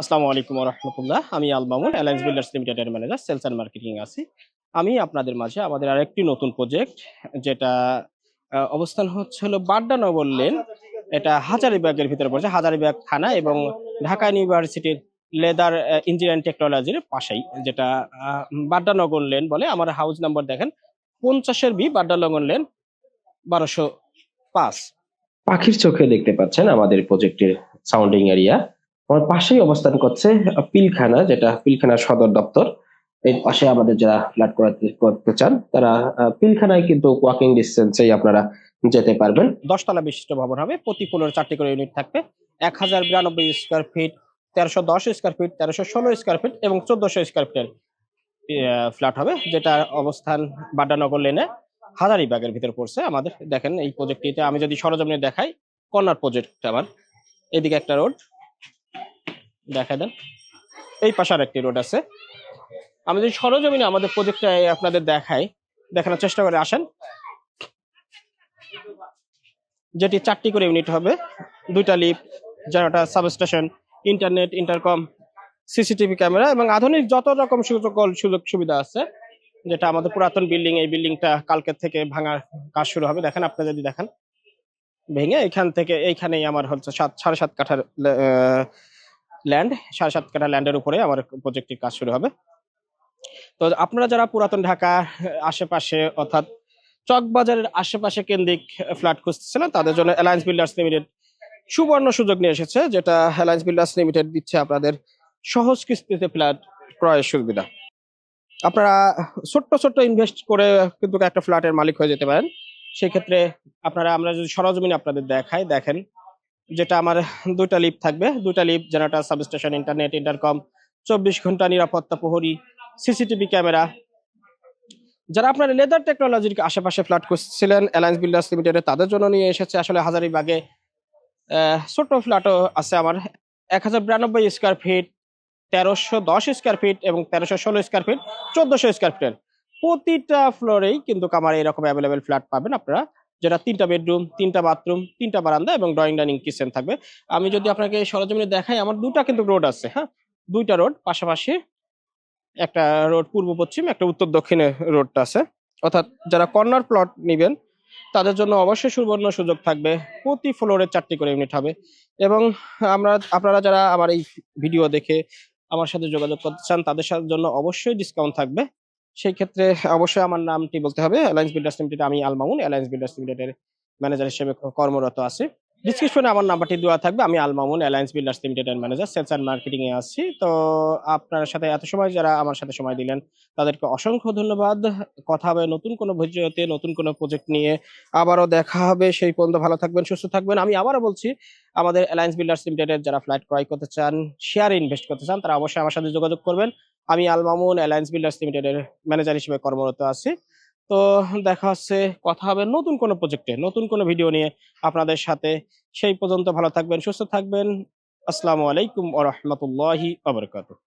আসসালামু আলাইকুম রহমতুল্লাহ আমি আল মামুন অ্যালায়েন্স বিল্ডার্স লিমিটেডের ম্যানেজার সেলস অ্যান্ড মার্কেটিং আছি। আমি আপনাদের মাঝে আমাদের আরেকটি নতুন প্রজেক্ট যেটা অবস্থান হচ্ছে হলো বাড্ডা নগর লেন এটা হাজারিবাগের ভিতরে পড়ছে, হাজারিবাগ থানা এবং ঢাকা ইউনিভার্সিটির লেদার ইঞ্জিনিয়ারিং টেকনোলজির পাশেই, যেটা বাড্ডা নগর লেন বলে। আমার হাউস নাম্বার দেখেন, পঞ্চাশের বি বাড্ডা নগর লেন বারোশো পাঁচ। পাখির চোখে দেখতে পাচ্ছেন আমাদের প্রজেক্টের সাউন্ডিং এরিয়া আমার পাশেই অবস্থান করছে পিলখানা, যেটা পিলখানার সদর দপ্তর। এর পাশে আমাদের যারা ফ্ল্যাট করাতে, করতে চান, তারা পিলখানায় কিন্তু ওয়াকিং ডিস্টেন্সেই আপনারা যেতে পারবেন। দশতলা বিশিষ্ট ভবন হবে, প্রতি ফ্লোরে চারটি করে ইউনিট থাকবে। এক হাজার বিরানব্বই স্কোয়ার ফিট তেরোশো দশ স্কোয়ার ফিট তেরোশো ষোলো স্কোয়ার ফিট এবং চোদ্দশো স্কোয়ার ফিটের ফ্ল্যাট হবে, যেটা অবস্থান বাড্ডানগর লেনে হাজারিবাগের ভিতর পড়ছে। আমাদের দেখেন এই প্রজেক্টটিতে আমি যদি সরজমিনে দেখাই, কর্নার প্রজেক্ট আমার। এদিকে একটা রোড দেখা দেন। এই পাশে আর একটি রোড আছে। আমি যদি সরজমিনে আমাদের প্রজেক্টটা আপনাদের দেখাই, দেখানোর চেষ্টা করে আসেন। যেটি চারটি করে ইউনিট হবে। দুইটা লিফট যেটা substation internet intercom CCTV camera এবং আধুনিক যত রকম সুযোগ সুযোগ সুবিধা আছে, যেটা আমাদের পুরাতন বিল্ডিং এই বিল্ডিংটা কালকে থেকে ভাঙার কাজ শুরু হবে। দেখেন আপনি যদি দেখেন, ভেঙে এখান থেকে এইখানেই আমার হচ্ছে সাত, সাড়ে সাত কাঠার ল্যান্ড সাড়ে সাত কাঠা ল্যান্ডের উপরে আমার প্রজেক্টের কাজ শুরু হবে। তো আপনারা যারা পুরাতন ঢাকা আশেপাশে অর্থাৎ চকবাজারের আশেপাশে কেন্দ্রিক ফ্ল্যাট খুঁজতেছিলেন তাদের জন্য অ্যালায়েন্স বিল্ডার্স লিমিটেড সুবর্ণ সুযোগ নিয়ে এসেছে, যেটা অ্যালায়েন্স বিল্ডার্স লিমিটেড দিচ্ছে আপনাদের সহজ কিস্তিতে ফ্ল্যাট ক্রয়ের সুবিধা। আপনারা ছোট্ট ছোট্ট ইনভেস্ট করে কিন্তু একটা ফ্ল্যাটের মালিক হয়ে যেতে পারেন। সেক্ষেত্রে আপনারা, আমরা যদি সরজমিনে আপনাদের দেখাই, দেখেন যেটা আমার দুটা লিফট থাকবে। দুইটা lift generator substation internet intercom চব্বিশ ঘণ্টা নিরাপত্তা প্রহরী সিসিটিভি ক্যামেরা যারা আপনার লেদার টেকনোলজির আশেপাশে ফ্ল্যাট করছিলেন অ্যালায়েন্স বিল্ডার্স লিমিটেডে তাদের জন্য নিয়ে এসেছে আসলে হাজারিবাগে ছোট ফ্ল্যাটও আছে আমার। এক হাজার বিরানব্বই স্কোয়ার ফিট তেরোশো দশ স্কোয়ার ফিট এবং তেরোশো ষোলো স্কোয়ার ফিট চোদ্দশো স্কোয়ার ফিটের প্রতিটা ফ্লোরেই কিন্তু আমার এরকম অ্যাভেলেবেল ফ্ল্যাট পাবেন আপনারা। যেটা তিনটা বেডরুম, তিনটা বাথরুম, তিনটা বারান্দা এবং ড্রয়িং ডাইনিং কিচেন থাকবে। আমি যদি আপনাকে সরজমিনে দেখাই, আমার দুটা কিন্তু রোড আছে হ্যাঁ? দুইটা রোড পাশাপাশি একটা রোড পূর্ব পশ্চিম, একটা উত্তর দক্ষিণে রোডটা আছে। অর্থাৎ যারা কর্নার প্লট নেবেন, তাদের জন্য অবশ্যই সুবর্ণ সুযোগ থাকবে। প্রতি ফ্লোরে চারটি করে ইউনিট হবে। এবং আমরা, আপনারা যারা আমার এই ভিডিও দেখে আমার সাথে যোগাযোগ করতে চান, তাদের সাথে জন্য অবশ্যই ডিসকাউন্ট থাকবে। সেই ক্ষেত্রে অবশ্যই আমার নামটি বলতে হবে। অ্যালায়েন্স বিল্ডার্স লিমিটেড আমি আল মামুন। অ্যালায়েন্স বিল্ডার্স লিমিটেডের ম্যানেজার হিসেবে কর্মরত আছি। ডিসক্রিপশনে আমার নাম্বারটি দেওয়া থাকবে। আমি আল মামুন অ্যালায়েন্স বিল্ডার্স লিমিটেডের ম্যানেজার সেলস অ্যান্ড মার্কেটিং এ আছি। তো আপনার সাথে এত সময় যারা আমার সাথে সময় দিলেন, তাদেরকে অসংখ্য ধন্যবাদ। কথা হবে নতুন কোনো ভিডিওতে নতুন কোনো প্রজেক্ট নিয়ে। আবারও দেখা হবে। সেই পর্যন্ত ভালো থাকবেন, সুস্থ থাকবেন। আমি আবারও বলছি, আমাদের অ্যালায়েন্স বিল্ডার্স লিমিটেডের যারা ফ্ল্যাট ক্রয় করতে চান শেয়ার ইনভেস্ট করতে চান, তারা অবশ্যই আমার সাথে যোগাযোগ করবেন। আমি আল মামুন অ্যালায়েন্স বিল্ডার্স লিমিটেডের ম্যানেজার হিসেবে কর্মরত আছি। তো দেখা হচ্ছে, কথা হবে নতুন কোনো প্রজেক্টে, নতুন কোনো ভিডিও নিয়ে আপনাদের সাথে। সেই পর্যন্ত ভালো থাকবেন, সুস্থ থাকবেন। আসসালামু আলাইকুম ওয়া রাহমাতুল্লাহি ওয়া বারাকাতুহু।